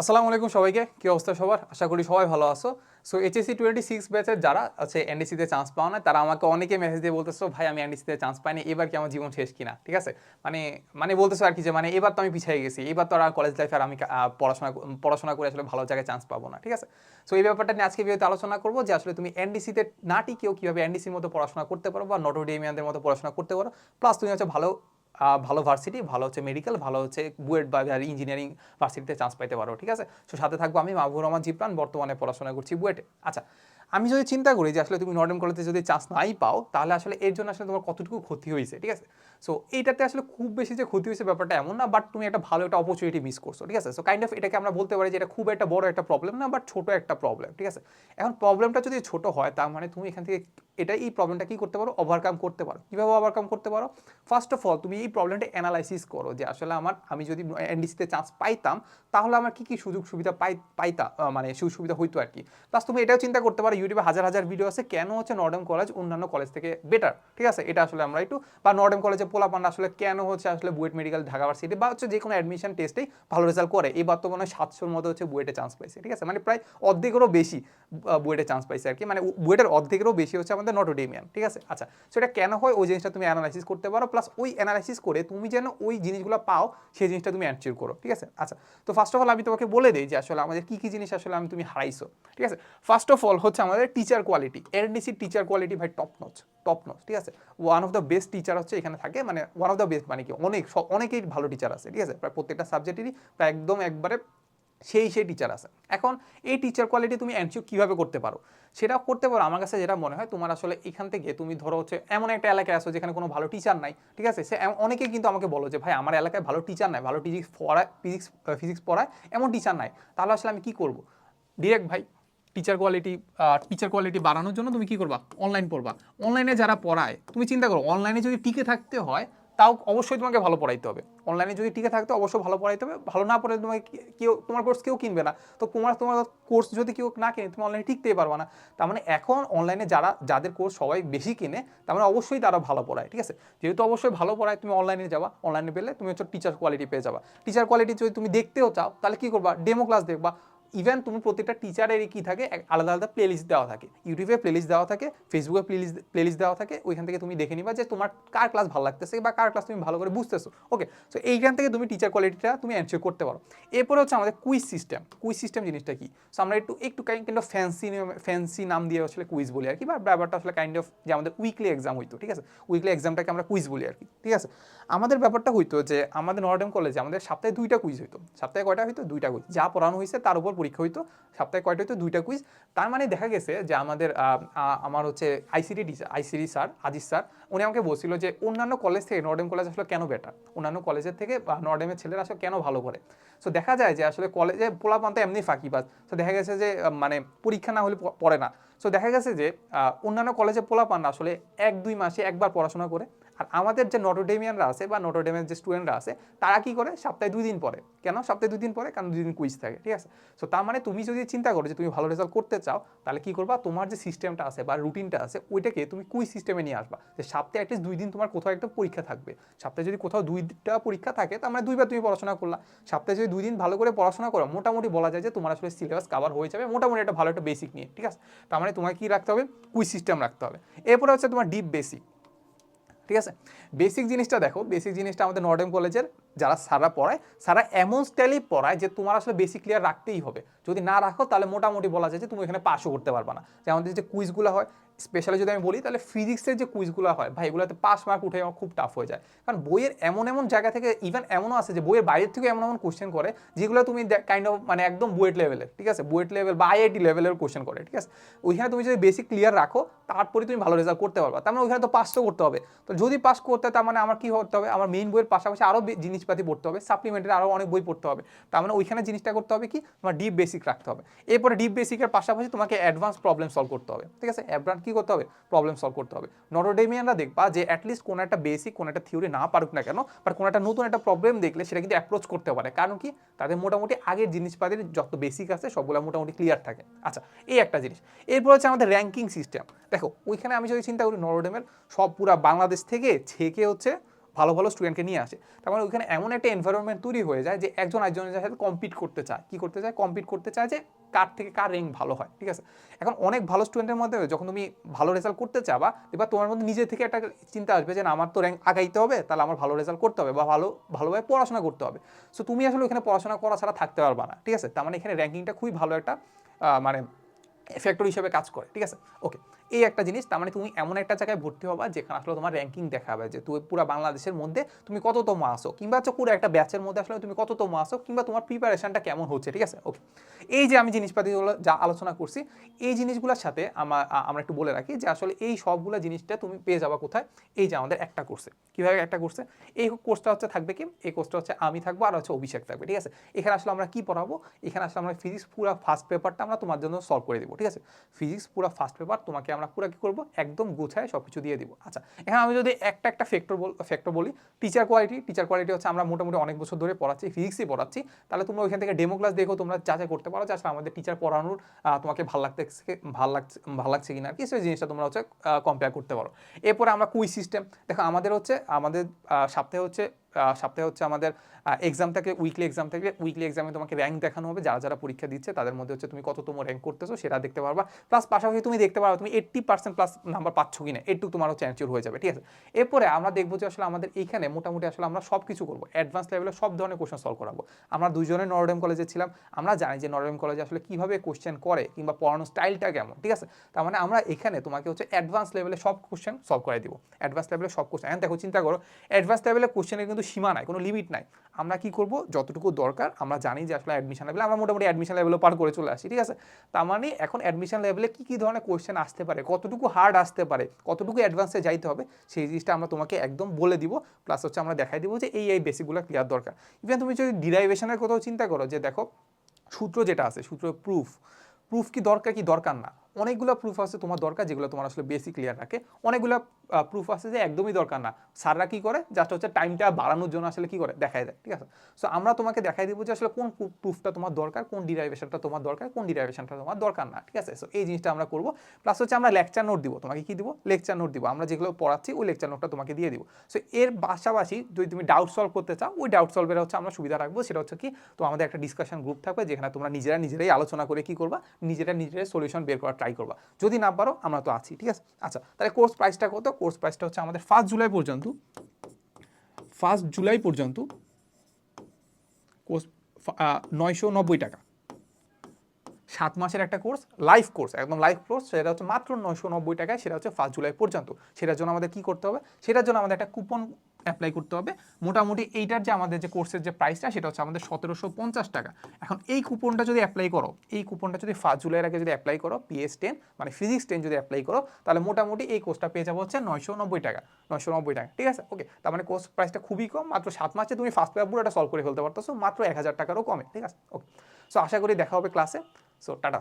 আসসালামু আলাইকুম সবাইকে। কি অবস্থা সবার? আশা করি সবাই ভালো আছো। সো এইচএসসি টোয়েন্টি সিক্স ব্যাচের যারা আছে এনডিসিতে চান্স পাওয়া না, তারা আমাকে অনেকে মেসেজ দিয়ে বলতেছো, ভাই, আমি এনডিসিতে চান্স পাইনি, এবার কি আমার জীবন শেষ কিনা? ঠিক আছে? মানে মানে বলতেছো আর কি যে মানে এবার তো আমি পিছিয়ে গেছি, এবার তো আর কলেজ লাইফে আর আমি পড়াশোনা পড়াশোনা করে আসলে ভালো জায়গায় চান্স পাবো না। ঠিক আছে? সো এই ব্যাপারটা নিয়ে আজকে ভিডিওতে আলোচনা করব যে, আসলে তুমি এনডিসিতে না টিকেও কীভাবে এনডিসির মতো পড়াশোনা করতে পারো বা নটোডিমিয়ানদের মতো পড়াশোনা করতে পারো। প্লাস তুমি হচ্ছে ভালো ভালো ভার্সিটি ভালো হচ্ছে মেডিকেল ভালো হচ্ছে বুয়েট বা ইঞ্জিনিয়ারিং ভার্সিটিতে চান্স পাইতে পারো, ঠিক আছে? তো সাথে থাকব আমি মাহবুর রহমান, জিপ্রান, বর্তমানে পড়াশোনা করছি বুয়েটে। আচ্ছা আমি যদি চিন্তা করি যে আসলে তুমি নর্ডেম কলেজে যদি চান্স নাই পাও, তাহলে আসলে এর জন্য আসলে তোমার কতটুকু ক্ষতি হয়েছে, ঠিক আছে? সো এইটাতে আসলে খুব বেশি যে ক্ষতি হয়েছে ব্যাপারটা এমন না বাট তুমি একটা ভালো একটা অপরচুনিটি মিস করছ, ঠিক আছে? সো কাইন্ড অফ এটাকে আমরা বলতে পারি যে এটা খুব একটা বড় একটা প্রবলেম না বাট ছোট একটা প্রবলেম ঠিক আছে? এখন প্রবলেমটা যদি ছোট হয়, তার মানে তুমি এখান থেকে এটা এই প্রবলেমটা কি করতে পারো? ওভারকাম করতে পারো। কীভাবে ওভারকাম করতে পারো? ফার্স্ট অফ অল তুমি এই প্রবলেমটা অ্যানালাইসিস করো যে আসলে আমার, আমি যদি এনডিসিতে চান্স পাইতাম, তাহলে আমার কি কি সুযোগ সুবিধা পাই পাইতাম মানে সুযোগ সুবিধা হইতো আর কি। প্লাস তুমি এটাও চিন্তা করতে পারো ইউটিউবে হাজার হাজার ভিডিও আছে, কেন হচ্ছে নর্ডেম কলেজ অন্যান্য কলেজ থেকে বেটার ঠিক আছে? এটা আসলে আমরা একটু, বা নর্ডেম কলেজে পোলাপান আসলে কেন হচ্ছে আসলে বুয়েট মেডিকেল ঢাকা ভার্সিটি বা হচ্ছে যে কোনো অ্যাডমিশন টেস্টেই ভালো রেজাল্ট করে? এই বর্তমানে সাতশোর মতো হচ্ছে বুয়েটে চান্স পাইছে, ঠিক আছে? মানে প্রায় অর্ধেকেরও বেশি বুয়েটে চান্স পাইছে আর কি। মানে বুয়েটের অর্ধেকেরও বেশি হচ্ছে আমাদের নটোডেমিয়ান ঠিক আছে? আচ্ছা সেটা কেন হয়? ওই জিনিসটা তুমি অ্যানালাইসিস করতে পারো প্লাস ওই অ্যানালাইসিস করে তুমি যেন ওই জিনিসগুলো পাও, সেই জিনিসটা তুমি অ্যানচিউর করো, ঠিক আছে? আচ্ছা তো ফার্স্ট অফ অল আমি তোমাকে বলে দিই যে আসলে আমাদের কী কী জিনিস আসলে আমি তুমি হারাইছো, ঠিক আছে? ফার্স্ট অফ অল হচ্ছে আমাদের টিচার কোয়ালিটি এনডিসির টিচার কোয়ালিটি ভাই টপ নচ টপ নচ ঠিক আছে? One of the best teacher হচ্ছে এখানে থাকে মানে ওয়ান অফ দ্য বেস্ট মানে কি, অনেক অনেকেই ভালো টিচার আছে, ঠিক আছে? প্রায় প্রত্যেকটা সাবজেক্টেরই প্রায় একদম একবারে সেই সেই টিচার আছে। এখন এই টিচার কোয়ালিটি তুমি এনশিও কীভাবে করতে পারো? সেটা করতে পারো। আমার কাছে যেটা মনে হয়, তোমার আসলে এখান থেকে তুমি ধরো হচ্ছে এমন একটা এলাকায় আসো যেখানে কোনো ভালো টিচার নাই, ঠিক আছে? সে অনেকেই কিন্তু আমাকে বলো যে, ভাই, আমার এলাকায় ভালো টিচার নাই, ভালো ফিজিক্স পড়ায় ফিজিক্স ফিজিক্স পড়ায় এমন টিচার নাই। তাহলে আসলে আমি কি করব? ডিরেক্ট ভাই টিচার কোয়ালিটি টিচার কোয়ালিটি বাড়ানোর জন্য তুমি কি করবা? অনলাইন পড়বা। অনলাইনে যারা পড়ায়, তুমি চিন্তা করো অনলাইনে যদি টিকে থাকতে হয় তাও অবশ্যই তোমাকে ভালো পড়াইতে হবে। অনলাইনে যদি টিকে থাকতে অবশ্যই ভালো পড়াইতে হবে। ভালো না পড়ে তোমাকে কেউ, তোমার কোর্স কেউ কিনবে না। তো তোমার তোমার কোর্স যদি কেউ না কিনে, তুমি অনলাইনে টিকতেই পারবে না। তার মানে এখন অনলাইনে যারা, যাদের কোর্স সবাই বেশি কিনে, তার মানে অবশ্যই তারা ভালো পড়ায়, ঠিক আছে? যেহেতু অবশ্যই ভালো পড়ায়, তুমি অনলাইনে যাবা। অনলাইনে পেলে তুমি হচ্ছে টিচার কোয়ালিটি পেয়ে যাবা। টিচার কোয়ালিটি যদি তুমি দেখতেও চাও, তাহলে কী করবা? ডেমো ক্লাস দেখবা। ইভেন তুমি প্রত্যেকটা টিচারেরই কী থাকে আলাদা আলাদা প্লেলিস্ট দেওয়া থাকে। ইউটিউবে প্লেলিস্ট দেওয়া থাকে ফেসবুকে প্লেলিস্ট প্লেলিস্ট দেওয়া থাকে, ওইখান থেকে তুমি দেখে নিবা যে তোমার কার ক্লাস ভালো লাগতেছে বা কার ক্লাস তুমি ভালো করে বুঝতেছো। ওকে সো এইখান থেকে তুমি টিচার কোয়ালিটিটা তুমি এনশিওর করতে পারো। এরপরে হচ্ছে আমাদের কুইজ সিস্টেম কুইজ সিস্টেম জিনিসটা কি? সো আমরা একটু একটু কাইন্ড অফ ফ্যান্সি ফ্যান্সি নাম দিয়ে আসলে কুইজ বলি আর কি, বা ব্যাপারটা আসলে কাইন্ড অফ যে আমাদের উইকলি এক্সাম হইতো, ঠিক আছে? উইকলি এক্সামটাকে আমরা কুইজ বলি আর কি, ঠিক আছে? আমাদের ব্যাপারটা হইতো যে আমাদের নর্ডেম কলেজে আমাদের সপ্তাহে দুইটা কুইজ হইতো। সপ্তাহে কয়টা হইতো? দুইটা কুইজ যা পড়ানো হয়েছে তার উপর পরীক্ষা হইতো, সপ্তাহে কয়টা হইতো? দুইটা কুইজ তার মানে দেখা গেছে যে আমাদের আমার হচ্ছে ICD teacher ICD sir Aziz sir উনি আমাকে বলছিল যে অন্যান্য কলেজ থেকে নর্ডেম কলেজ আসলে কেন বেটার অন্যান্য কলেজের থেকে নর্ডেমের ছেলেরা আসলে কেন ভালো করে? সো দেখা যায় যে আসলে কলেজে পোলাপান তো এমনি ফাঁকিবাজ তো দেখা গেছে যে মানে পরীক্ষা না হলে পড়ে না। সো দেখা গেছে যে অন্যান্য কলেজে পোলাপান আসলে এক দুই মাসে একবার পড়াশোনা করে আর আমাদের যে নটোডেমিয়ানরা আছে বা নটোডেমিয়ান যে স্টুডেন্টরা আছে, তারা কি করে? সপ্তাহে দুই দিন পরে কেন? সপ্তাহে দুই দিন পরে কারণ দুই দিন কুইজ থাকে, ঠিক আছে? সো তার মানে তুমি যদি চিন্তা করো যে তুমি ভালো রেজাল্ট করতে চাও, তাহলে কি করবা? তোমার যে সিস্টেমটা আছে বা রুটিনটা আছে, ওইটাকে তুমি কুইজ সিস্টেমে নিয়ে আসবা। যে সপ্তাহে অ্যাটলিস্ট দুই দিন তোমার কোথাও একটা পরীক্ষা থাকবে। সপ্তাহে যদি কোথাও দুইটা পরীক্ষা থাকে, তার মানে দুইবার তুমি পড়াশোনা করলা। সপ্তাহে যদি দুই দিন ভালো করে পড়াশোনা করো, মোটামুটি বলা যায় যে তোমার আসলে সিলেবাস কাভার হয়ে যাবে, মোটামুটি একটা ভালো একটা বেসিক নিয়ে, ঠিক আছে? তার মানে তোমাকে কি রাখতে হবে? কুইজ সিস্টেম রাখতে হবে। এরপরে হচ্ছে তোমার ডিপ বেসিক ঠিক আছে? বেসিক জিনিসটা দেখো বেসিক জিনিসটা আমাদের নর্ডেম কলেজের যারা সারা পড়ায় সারা এমন স্টাইলেই পড়ায় যে তোমার আসলে বেসিক ক্লিয়ার রাখতেই হবে। যদি না রাখো, তাহলে মোটামুটি বলা যায় যে তুমি এখানে পাশও করতে পারবে না। যে আমাদের যে কুইজগুলো হয় স্পেশালি যদি আমি বলি, তাহলে ফিজিক্সের যে কুইজগুলো হয়, ভাই এগুলোতে পাস মার্ক উঠে আমার খুব টাফ হয়ে যায়। কারণ বইয়ের এমন এমন জায়গা থেকে ইভেন এমনও আছে যে, বইয়ের বাইরের থেকে এমন এমন কোশ্চেন করে, যেগুলো তুমি কাইন্ড অফ মানে একদম বুয়েট লেভেলের ঠিক আছে? বুয়েট লেভেল বা আইআইটি লেভেলের কোশ্চেন করে, ঠিক আছে? ওইখানে তুমি যদি বেসিক ক্লিয়ার রাখো, তারপরে তুমি ভালো রেজাল্ট করতে পারবা। তার মানে ওইখানে তো পাস তো করতে হবে। তো যদি পাস করতে, তার মানে আমার কি করতে হবে? আমার মেইন বইয়ের পাশাপাশি আরও জিনিসপাতি পড়তে হবে সাপ্লিমেন্টারি আরও অনেক বই পড়তে হবে। তার মানে ওইখানে জিনিসটা করতে হবে কি? তোমার ডিপ বেসিক রাখতে হবে। এরপরে ডিপ বেসিকের পাশাপাশি তোমাকে অ্যাডভান্স প্রবলেম সলভ করতে হবে, ঠিক আছে? অ্যাডভান্স কি করতে হবে? প্রবলেম সলভ করতে হবে। নটোডেমিয়ানরা দেখবা যে অ্যাটলিস্ট কোনো একটা বেসিক কোনো একটা থিওরি না পারুক না কেন বাট কোনো একটা নতুন একটা প্রবলেম দেখলে সেটা কিন্তু অ্যাপ্রোচ করতে পারে। কারণ কি? তাদের মোটামুটি আগের জিনিসপাতির যত বেসিক আছে, সবগুলো মোটামুটি ক্লিয়ার থাকে। আচ্ছা এই একটা জিনিস। এরপর হচ্ছে আমাদের র্যাঙ্কিং সিস্টেম দেখো, ওইখানে আমি যদি চিন্তা করি নরোডেমের সব পুরা বাংলাদেশ থেকে ছেকে হচ্ছে ভালো ভালো স্টুডেন্টকে নিয়ে আসে, তার মানে ওইখানে এমন একটা এনভায়রনমেন্ট তৈরি হয়ে যায় যে একজন একজনের সাথে কম্পিট করতে চায়। কি করতে চায়? কম্পিট করতে চায় যে কার থেকে কার র্যাঙ্ক ভালো হয়, ঠিক আছে? এখন অনেক ভালো স্টুডেন্টের মধ্যে যখন তুমি ভালো রেজাল্ট করতে চাবা, এবার তোমার মধ্যে নিজে থেকে একটা চিন্তা আসবে যে না, আমার তো র্যাঙ্ক আগাইতে হবে, তাহলে আমার ভালো রেজাল্ট করতে হবে বা ভালো, ভালোভাবে পড়াশোনা করতে হবে। সো তুমি আসলে ওখানে পড়াশোনা করা ছাড়া থাকতে পারবা না, ঠিক আছে? তার মানে এখানে র্যাঙ্কিংটা খুবই ভালো একটা মানে ফ্যাক্টর হিসেবে কাজ করে, ঠিক আছে? ওকে এই একটা জিনিস, তার মানে তুমি এমন একটা জায়গায় ভর্তি হবা যেখানে আসলে তোমার র্যাঙ্কিং দেখাবে যে তুমি পুরো বাংলাদেশের মধ্যে তুমি কততম আসো কিংবা হচ্ছে পুরো একটা ব্যাচের মধ্যে আসলে তুমি কততম আসো কিংবা তোমার প্রিপারেশনটা কেমন হচ্ছে, ঠিক আছে? ওকে এই যে আমি জিনিসপাতিগুলো যা আলোচনা করছি, এই জিনিসগুলোর সাথে আমার আমরা একটু বলে রাখি যে আসলে এই সবগুলো জিনিসটা তুমি পেয়ে যাবা কোথায়? এই যে আমাদের একটা কোর্সে কীভাবে একটা কোর্সে এই কোর্সটা হচ্ছে থাকবে কি? এই কোর্সটা হচ্ছে আমি থাকব আর হচ্ছে অভিষেক থাকবে, ঠিক আছে? এখানে আসলে আমরা কী পড়াবো? এখানে আসলে আমরা ফিজিক্স পুরো ফার্স্ট পেপারটা আমরা তোমার জন্য সলভ করে দেবো, ঠিক আছে? ফিজিক্স পুরো ফার্স্ট পেপার তোমাকে আমরা পুরো কি করব? একদম গুছায় সব কিছু দিয়ে দিব। আচ্ছা এখানে আমি যদি একটা একটা ফ্যাক্টর বল ফ্যাক্টর বলি টিচার কোয়ালিটি টিচার কোয়ালিটি হচ্ছে আমরা মোটামুটি অনেক বছর ধরে পড়াচ্ছি ফিজিক্সই পড়াচ্ছি। তাহলে তোমরা ওইখান থেকে ডেমো ক্লাস দেখো, তোমরা যাচাই করতে পারো, যে আমাদের টিচার পড়ানোর তোমাকে ভালো লাগতেছে ভালো লাগছে ভালো লাগছে কিনা কি, সেই জিনিসটা তোমরা হচ্ছে কম্পেয়ার করতে পারো। এরপরে আমরা কুই সিস্টেম দেখো আমাদের হচ্ছে, আমাদের সপ্তাহে হচ্ছে সপ্তাহে হচ্ছে আমাদের এক্সাম থাকে উইকলি এক্সাম থাকে উইকলি এক্সামে তোমাকে র্যাঙ্ক দেখানো হবে, যারা যারা পরীক্ষা দিচ্ছে তাদের মধ্যে হচ্ছে তুমি কততম র্যাঙ্ক করতেছো সেটা দেখতে পারবা প্লাস পাশাপাশি তুমি দেখতে পারো তুমি এইট্টি পার্সেন্ট প্লাস নাম্বার পাচ্ছ কিনা একটু তোমার হচ্ছে হয়ে যাবে, ঠিক আছে? এরপরে আমরা দেখব যে আসলে আমাদের এইখানে মোটামুটি আসলে আমরা সব কিছু করব অ্যাডভান্স লেভেলে সব ধরনের কোশ্চেন সলভ করাবো। আমরা দুজনে নরডেম কলেজে ছিলাম, আমরা জানি যে নরডেম কলেজে আসলে কীভাবে কোশ্চেন করে কিংবা পড়ানোর স্টাইলটা কেমন, ঠিক আছে? তার মানে আমরা এখানে তোমাকে হচ্ছে অ্যাডভান্স লেভেলে সব কোশ্চেন সলভ করে দিব অ্যাডভান্স লেভেলে সব কোশ্চেন দেখো চিন্তা করো অ্যাডভান্স লেভেলে কোশ্চেনের কিন্তু সীমা নাই, কোনো লিমিট নাই। আমরা কি করব? যতটুকু দরকার, আমরা জানি যে আসলে অ্যাডমিশন লেভেলে আমরা মোটামুটি অ্যাডমিশন লেভেলও পার করে চলে আসি, ঠিক আছে? তার মানে এখন অ্যাডমিশন লেভেলে কি কি ধরনের কোশ্চেন আসতে পারে, কতটুকু হার্ড আসতে পারে, কতটুকু অ্যাডভান্সে যাইতে হবে, সেই জিনিসটা আমরা তোমাকে একদম বলে দিব। প্লাস হচ্ছে আমরা দেখাই দিব যে এই এই বেসিকগুলো ক্লিয়ার দরকার। ইভেন তুমি যদি ডিরাইভেশনের কথাও চিন্তা করো যে দেখো, সূত্র যেটা আছে, সূত্র প্রুফ প্রুফ কি দরকার কি দরকার না? অনেকগুলো প্রুফ আছে তোমার দরকার, যেগুলো তোমার আসলে বেসিক ক্লিয়ার রাখে। অনেকগুলো প্রুফ আছে যে একদমই দরকার না। স্যাররা কি করে? জাস্ট হচ্ছে টাইমটা বাড়ানোর জন্য আসলে কি করে? দেখায় দেয়, ঠিক আছে? সো আমরা তোমাকে দেখাই দিব যে আসলে কোন প্রুফটা তোমার দরকার, কোন ডিরাইভেশনটা তোমার দরকার, কোন ডিরাইভেশনটা তোমার দরকার না, ঠিক আছে? সো এই জিনিসটা আমরা করব। প্লাস হচ্ছে আমরা লেকচার নোট দিব। তোমাকে কি দিব? লেকচার নোট দিব। আমরা যেগুলো পড়াচ্ছি, ওই লেকচার নোটটা তোমাকে দিয়ে দিব। সো এর পাশাপাশি যদি তুমি ডাউট সলভ করতে চাও, ওই ডাউট সলভের হচ্ছে আমরা সুবিধা রাখব। সেটা হচ্ছে কি তো আমাদের একটা ডিসকাশন গ্রুপ থাকবে, যেখানে তোমরা নিজেরা নিজেরাই আলোচনা করে কি করবা? নিজেরা নিজেরাই সলিউশন বের করার ট্রাই করবা। যদি না পারো, আমরা তো আছি, ঠিক আছে? আচ্ছা তাহলে কোর্স প্রাইসটা কত? কোর্স প্রাইসটা হচ্ছে আমাদের ফার্স্ট জুলাই পর্যন্ত। ফার্স্ট জুলাই পর্যন্ত কোর্স নয়শো নব্বই টাকা। সাত মাসের একটা কোর্স লাইফ কোর্স একদম লাইফ কোর্স সেটা হচ্ছে মাত্র নয়শো নব্বই টাকায়, সেটা হচ্ছে ফার্স্ট জুলাই পর্যন্ত। সেটার জন্য আমাদের কি করতে হবে? সেটার জন্য আমাদের একটা কুপন অ্যাপ্লাই করতে হবে। মোটামুটি এইটার যে আমাদের যে কোর্সের যে প্রাইসটা সেটা হচ্ছে আমাদের সতেরোশো পঞ্চাশ টাকা। এখন এই কুপনটা যদি অ্যাপ্লাই করো, এই কুপনটা যদি ফার্স্ট জুলাইয়ের আগে যদি অ্যাপ্লাই করো পিএস টেন মানে ফিজিক্স টেন যদি অ্যাপ্লাই করো, তাহলে মোটামুটি এই কোর্সটা পেয়ে যাব হচ্ছে নয়শো নব্বই টাকা। নয়শো নব্বই টাকা, ঠিক আছে? ওকে তার মানে কোর্স প্রাইসটা খুবই কম, মাত্র সাত মাসে তুমি ফার্স্ট পেপার পুরোটা সলভ করে ফেলতে পারতো মাত্র এক হাজার টাকারও কমে, ঠিক আছে? ওকে সো আশা করি দেখা হবে ক্লাসে সো টাটা।